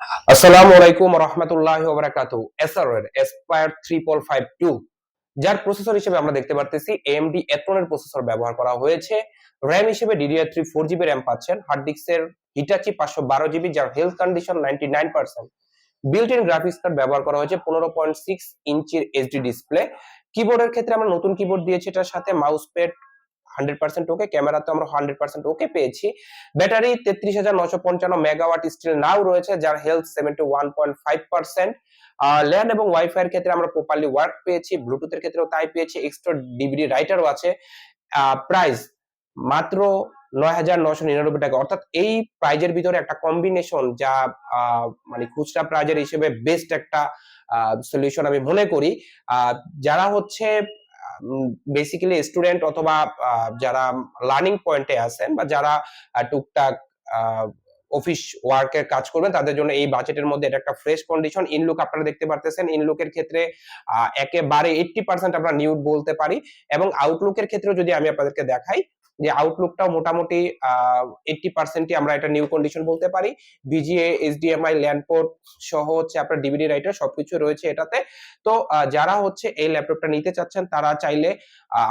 আসসালামু আলাইকুম যার প্রসেসর হিসেবে আমরা দেখতে পারতেছি প্রসেসর ব্যবহার করা হয়েছে। র্যাম হিসেবে DDR three four GB RAM পাচ্ছেন হার্ড ডিস্কের হিটাচি পাঁচশো বারো জিবি যার health condition ninety nine percent built in graphics card ব্যবহার করা হয়েছে পনেরো পয়েন্ট সিক্স ইঞ্চির এইচডি ডিসপ্লে কিবোর্ডের ক্ষেত্রে আমরা নতুন কিবোর্ড দিয়েছি এটার সাথে mouse pad hundred percent okay ক্যামেরাতে আমরা হান্ড্রেড পার্সেন্ট ওকে পেয়েছি। ব্যাটারি তেত্রিশ হাজার নশো পঞ্চান্ন মেগাওয়াট স্টিল নাও রয়েছে, যার health seventy one point five percent LAN এবং ওয়াইফাই এর ক্ষেত্রে আমরা প্রপারলি ওয়ার্ক পেয়েছি ব্লুটুথের ক্ষেত্রেও তাই পেয়েছি এক্সট্রা ডিভিডি রাইটারও আছে। প্রাইস মাত্র নয় হাজার নশো নিরানব্বই টাকা। অর্থাৎ এই প্রাইজের ভিতরে একটা কম্বিনেশন যা মানে খুচরা প্রাইজের হিসেবে বেস্ট একটা সলিউশন আমি মনে করি। যারা হচ্ছে বেসিক্যালি স্টুডেন্ট অথবা যারা লার্নিং পয়েন্টে আছেন বা যারা টুকটাক অফিস ওয়ার্কের কাজ করবেন, তাদের জন্য এই বাজেটের মধ্যে এটা একটা ফ্রেশ কন্ডিশন ইনলুক আপনারা দেখতে পারতেছেন ইনলুকের ক্ষেত্রে একেবারে এইটটি পার্সেন্ট আমরা নিউড বলতে পারি এবং আউটলুকের ক্ষেত্রেও যদি আমি আপনাদেরকে দেখাই যে আউটলুকটাও মোটামুটি এইটটি পার্সেন্টই আমরা এটা নিউ কন্ডিশন বলতে পারি। বিজিএ এইচডিএমআই ল্যান্ড পোর্ট সহ হচ্ছে আপনার ডিভিডি রাইটার সবকিছু রয়েছে এটাতে। তো যারা হচ্ছে এই ল্যাপটপটা নিতে চাচ্ছেন, তারা চাইলে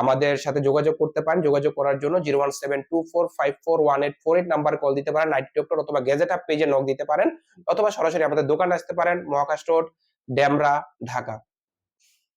আমাদের সাথে যোগাযোগ করতে পারেন। যোগাযোগ করার জন্য zero one seven two four five four one eight four eight number call দিতে পারেন নাইট ডক্টর অথবা গেজেট আপ পেজে নক দিতে পারেন। অথবা সরাসরি আমাদের দোকানে আসতে পারেন মহাকাশ রোড ড্যামরা ঢাকা